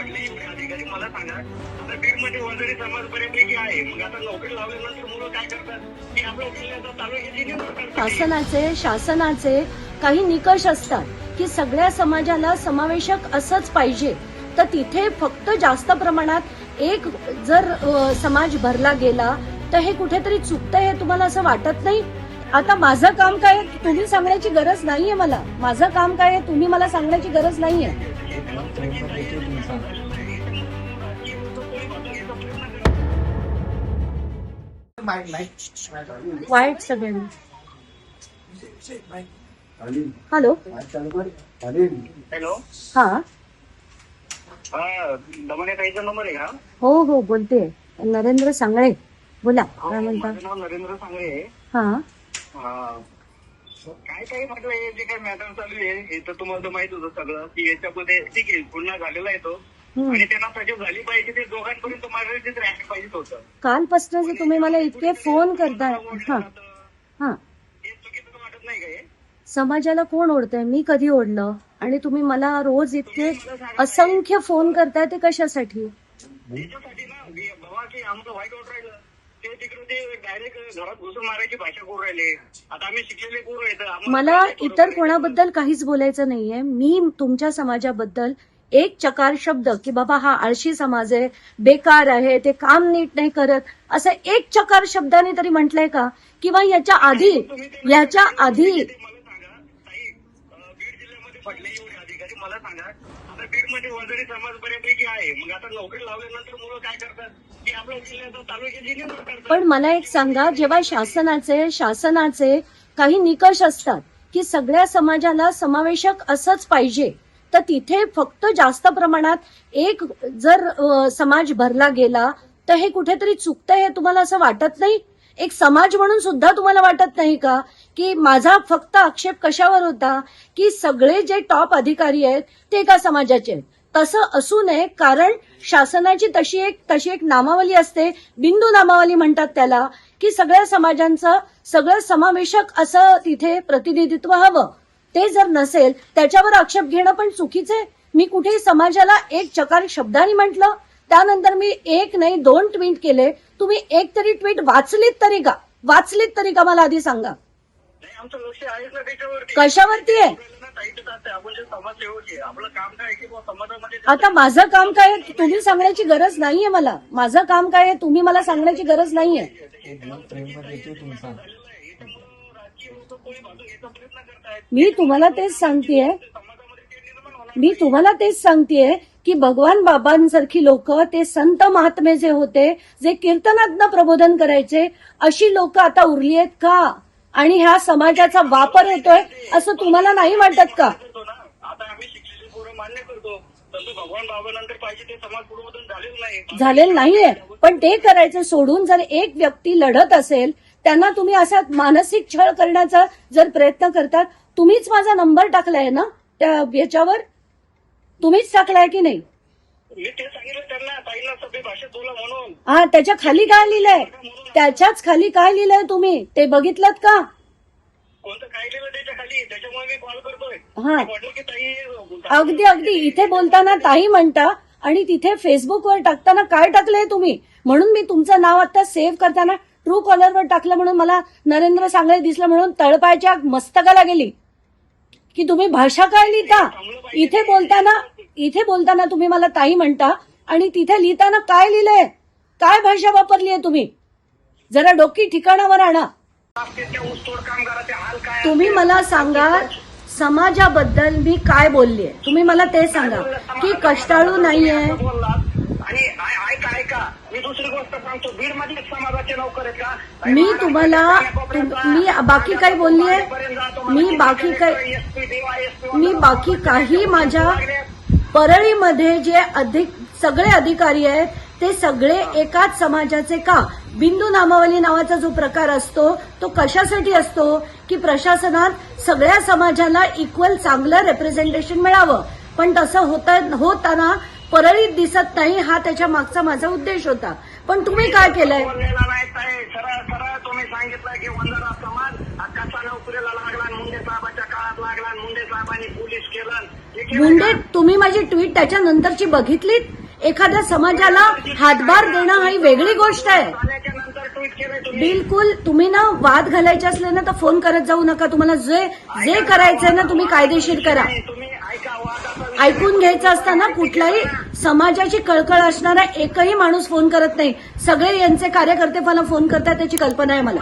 पडले एवढे अधिकारी मला सांगा आता बीडमध्ये वंजारी समाज बऱ्यापैकी आहे. मग आता नोकरी लावल्यानंतर मुलं काय करतात? की आपल्या जिल्ह्याचा तालुक्याची निवड शासनाचे शासनाचे काही निकष असतात की सगळ्या समाजाला समावेशक असंच पाहिजे. तर तिथे फक्त जास्त प्रमाणात एक जर समाज भरला गेला तर हे कुठेतरी चुकतंय हे तुम्हाला असं वाटत नाही? आता माझं काम काय तुम्ही सांगण्याची गरज नाहीये मला. माझं काम काय तुम्ही मला सांगण्याची गरज नाहीये. वाईट सगळ्यांनी. हॅलो. हॅलो हा नंबर आहे का? हो हो बोलते. नरेंद्र सांगळे. बोला काय म्हणता? नरेंद्र सांगळे हा. काय काय म्हटलं हे जे काय मॅटर चालू आहे हे तर तुम्हाला तर माहीत होतं सगळं. की याच्यामध्ये ठीक आहे गुन्हा झालेला आहे तो. हम्म. आणि त्यांना सजा झाली पाहिजे ते दोघांपर्यंत मारायचीच राहायला पाहिजे होतं. कालपासून जे तुम्ही मला इतके फोन करताय. हा. हा. हे चुकीचं वाटत नाही का हे? समाजाला कोण ओढतंय? मी कधी ओढलं आणि तुम्ही मला रोज इतके असंख्य फोन करताय ते कशासाठी? त्याच्यासाठी ना बाबा की आमचं राहिलं. ते तिकडे ते डायरेक्ट घरात घुसून मारायची भाषा करू राहिले. आता आम्ही शिकलेले पोरं मला इतर? कोणाबद्दल काहीच बोलायचं नाहीये. मी तुमच्या समाजाबद्दल एक चकार शब्द की बाबा हा आळशी समाज आहे बेकार आहे ते काम नीट नाही करत असं एक चकार शब्दाने तरी म्हटलंय का? किंवा याच्या आधी याच्या आधी मला सांगा. ताई बीड जिल्ह्यामध्ये पडले आता बीडमध्ये म्हणजे वंजारी समाज बऱ्यापैकी आहे. मग आता नोकरी लावल्यानंतर मुलं काय करतात? की आपल्या जिल्ह्याचा तालुक्याची निवड करतात. पण मला एक सांगा जेव्हा शासनाचे शासनाचे काही निकष असतात की सगळ्या समाजाला समावेशक असंच पाहिजे तर तिथे फक्त जास्त प्रमाणात एक जर समाज भरला गेला तर हे कुठेतरी चुकतं हे तुम्हाला असं वाटत नाही? एक समाज म्हणून सुद्धा तुम्हाला वाटत नाही का? की माझा फक्त आक्षेप कशावर होता की सगळे जे टॉप अधिकारी आहेत ते एका समाजाचे आहेत. तसं असू नये कारण शासनाची तशी एक तशी एक नामावली असते. बिंदू नामावली म्हणतात त्याला की सगळ्या समाजांचं सगळं समावेशक असं तिथे प्रतिनिधित्व हवं. ते जर नसेल त्याच्यावर आक्षेप घेणं पण चुकीचं आहे. मी कुठेही समाजाला एक चकार शब्दाने म्हटलं त्यानंतर मी एक नाही दोन ट्विट केले. तुम्ही एक तरी ट्विट वाचलीत तरी का वाचलीत तरी का मला आधी सांगा. नाही आमचं लक्ष आहेच ना त्याच्यावरती. कशावरती आहे? ना ताईचं तात्या, आपण जे समाजसेवक आहे आपलं काम काय आहे की बुवा समाजामध्ये आता माझं काम काय आहे तुम्ही सांगण्याची गरज नाहीये मला. माझं काम काय आहे तुम्ही मला सांगण्याची गरज नाहीये. राजकीय लोक कोणी बाजू घ्यायचा प्रयत्न करतायत मी तुम्हाला तेच सांगतेय. समाजामध्ये ते निर्माण होणार मी तुम्हाला तेच सांगतेय की भगवान बाबांसारखी लोक ते संत महात्मे जे होते जे कीर्तनातनं प्रबोधन करायचे अशी लोक आता उरली आहेत का? आणि ह्या समाजाचा वापर होतोय असं तुम्हाला नाही वाटत का? झालेलं नाहीये. पण ते करायचं सोडून जर एक व्यक्ती लढत असेल त्यांना तुम्ही असा मानसिक छळ करण्याचा जर प्रयत्न करतात तुम्हीच माझा नंबर टाकलाय ना त्या याच्यावर? तुम्हीच टाकलाय की नाही? मी ते सांगितलं त्यांना ताईला सभ्य भाषेत बोला म्हणून. हा त्याच्याखाली काय लिहिलंय? त्याच्याच खाली काय लिहिलंय तुम्ही? ते बघितलं का? कोणतं काय लिहिलं त्याच्याखाली? त्याच्यामुळे मी कॉल करतोय. हा. मी म्हटलं की ताई अगदी अगदी. इथे बोलताना ताई म्हणता आणि तिथे फेसबुकवर टाकताना काय टाकलंय तुम्ही? म्हणून मी तुमचं नाव आता सेव्ह करताना ट्रू कॉलरवर टाकलं म्हणून मला नरेंद्र सांगळे दिसलं म्हणून तळपायच्या मस्तकाला गेली. की तुम्ही भाषा काय लिहिता? इथे बोलताना इथे बोलताना तुम्ही मला ताई म्हणता आणि तिथे लिहिताना काय लिहिलंय? काय भाषा वापरली आहे तुम्ही? जरा डोकी ठिकाणावर आणा. तुम्ही मला सांगा समाजाबद्दल मी काय बोललीये? तुम्ही मला ते सांगा की कष्टाळू नाहीये? मी तुम्हाला तुम- मी बाकी काही बोललीये? मी बाकी काही मी बाकी काही माझ्या परळीमध्ये जे अधिक सगळे अधिकारी आहेत ते सगळे एकाच समाजाचे का? बिंदू नामावली नावाचा जो प्रकार असतो तो कशासाठी असतो? की प्रशासनात सगळ्या समाजाला इक्वल चांगलं रेप्रेझेंटेशन मिळावं. पण तसं होता होताना परळीत दिसत नाही हा त्याच्या मागचा माझा उद्देश होता. पण तुम्ही काय केलंय? सरळ सरळ तुम्ही सांगितलं की वंदना समाज कसा नोकरीला लागला मुंडे साहेबाच्या काळात लागला मुंडे साहेबांनी पोलीस केलं. मुंडे तुम्ही माझी ट्विट त्याच्यानंतरची बघितलीत? एखाद्या समाजाला हातभार देणं ही वेगळी गोष्ट आहे. बिलकुल तुम्ही ना वाद घालायचे असले ना तर फोन करत जाऊ नका. तुम्हाला जे जे करायचंय ना तुम्ही कायदेशीर करा. ऐकून घ्यायचं असताना कुठलाही समाजाची कळकळ असणारा एकही माणूस फोन करत नाही. सगळे यांचे कार्यकर्ते मला फोन करतात त्याची कल्पना आहे मला.